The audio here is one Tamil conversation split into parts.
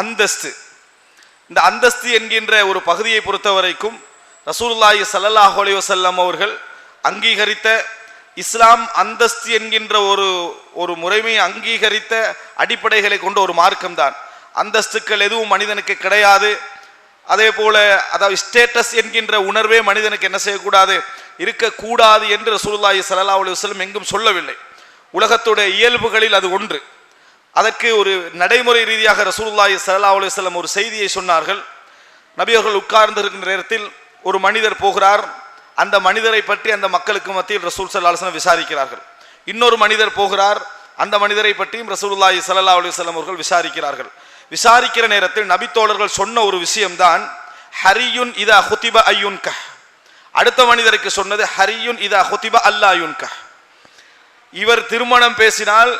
அந்தஸ்து. இந்த அந்தஸ்து என்கின்ற ஒரு பகுதியை பொறுத்த வரைக்கும் ரசூலுல்லாஹி ஸல்லல்லாஹு அலைஹி அவர்கள் அங்கீகரித்த இஸ்லாம் அந்தஸ்து என்கின்ற ஒரு ஒரு முறைமையை அங்கீகரித்த அடிப்படைகளை கொண்ட ஒரு மார்க்கம்தான். அந்தஸ்துக்கள் எதுவும் மனிதனுக்கு கிடையாது. அதே போல அதாவது ஸ்டேட்டஸ் என்கின்ற உணர்வே மனிதனுக்கு என்ன செய்யக்கூடாது? இருக்கக்கூடாது என்று ரசூலுல்லாஹி ஸல்லல்லாஹு அலி வஸ்லம் எங்கும் சொல்லவில்லை. உலகத்துடைய இயல்புகளில் அது ஒன்று. அதற்கு ஒரு நடைமுறை ரீதியாக ரசூலுல்லாஹி சல்லா அலைஹி வஸல்லம் ஒரு செய்தியை சொன்னார்கள். நபி அவர்கள் உட்கார்ந்து நேரத்தில் ஒரு மனிதர் போகிறார். அந்த மனிதரை பற்றி அந்த மக்களுக்கு மத்தியில் ரசூல் ஸல்லல்லாஹு விசாரிக்கிறார்கள். இன்னொரு மனிதர் போகிறார். அந்த மனிதரை பற்றியும் ரசூலுல்லாஹி சல்லா அலைஹி வஸல்லம் அவர்கள் விசாரிக்கிறார்கள். விசாரிக்கிற நேரத்தில் நபித்தோழர்கள் சொன்ன ஒரு விஷயம்தான் ஹரியுன் இதா ஹுதிப க அடுத்த மனிதருக்கு சொன்னது ஹரியுன் இதா ஹுதிப க இவர் திருமணம் பேசினால்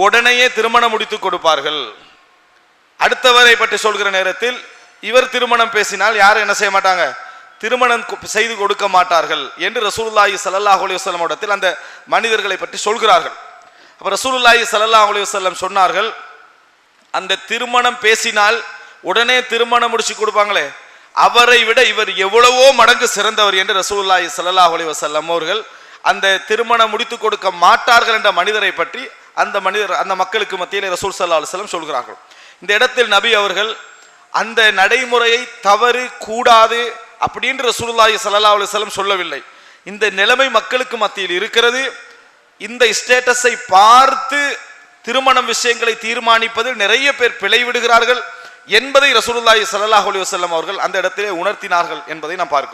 உடனேயே திருமணம் முடித்து கொடுப்பார்கள். அடுத்தவரை பற்றி சொல்கிற நேரத்தில் இவர் திருமணம் பேசினால் யாரும் என்ன செய்ய மாட்டாங்க? திருமணம் செய்து கொடுக்க மாட்டார்கள் என்று ரசூலுல்லாஹி ஸல்லல்லாஹு அலைஹி வஸல்லம் இடத்தில் அந்த மனிதர்களை பற்றி சொல்கிறார்கள். அப்போ ரசூலுல்லாஹி சல்லாஹ் அலைஹி வஸல்லம் சொன்னார்கள் அந்த திருமணம் பேசினால் உடனே திருமணம் முடிச்சு கொடுப்பாங்களே அவரை விட இவர் எவ்வளவோ மடங்கு சிறந்தவர் என்று ரசூலுல்லாஹி சல்லாஹ் அலைஹி வஸல்லம் அவர்கள் அந்த திருமணம் முடித்து கொடுக்க மாட்டார்கள் என்ற மனிதரை பற்றி அந்த மனிதர் அந்த மக்களுக்கு மத்தியில் ரசூல் சல்லா அலுவலம் சொல்கிறார்கள். இந்த இடத்தில் நபி அவர்கள் அந்த நடைமுறையை தவறு கூடாது அப்படின்னு ரசூலுல்லாஹி சல்லா அலுவலம் சொல்லவில்லை. இந்த நிலைமை மக்களுக்கு மத்தியில் இருக்கிறது. இந்த ஸ்டேட்டஸை பார்த்து திருமணம் விஷயங்களை தீர்மானிப்பதில் நிறைய பேர் பிழைவிடுகிறார்கள் என்பதை ரசூலுல்லாஹி சல்லாஹ் அலி வஸல்லம் அவர்கள் அந்த இடத்திலே உணர்த்தினார்கள் என்பதை நாம் பார்க்கிறோம்.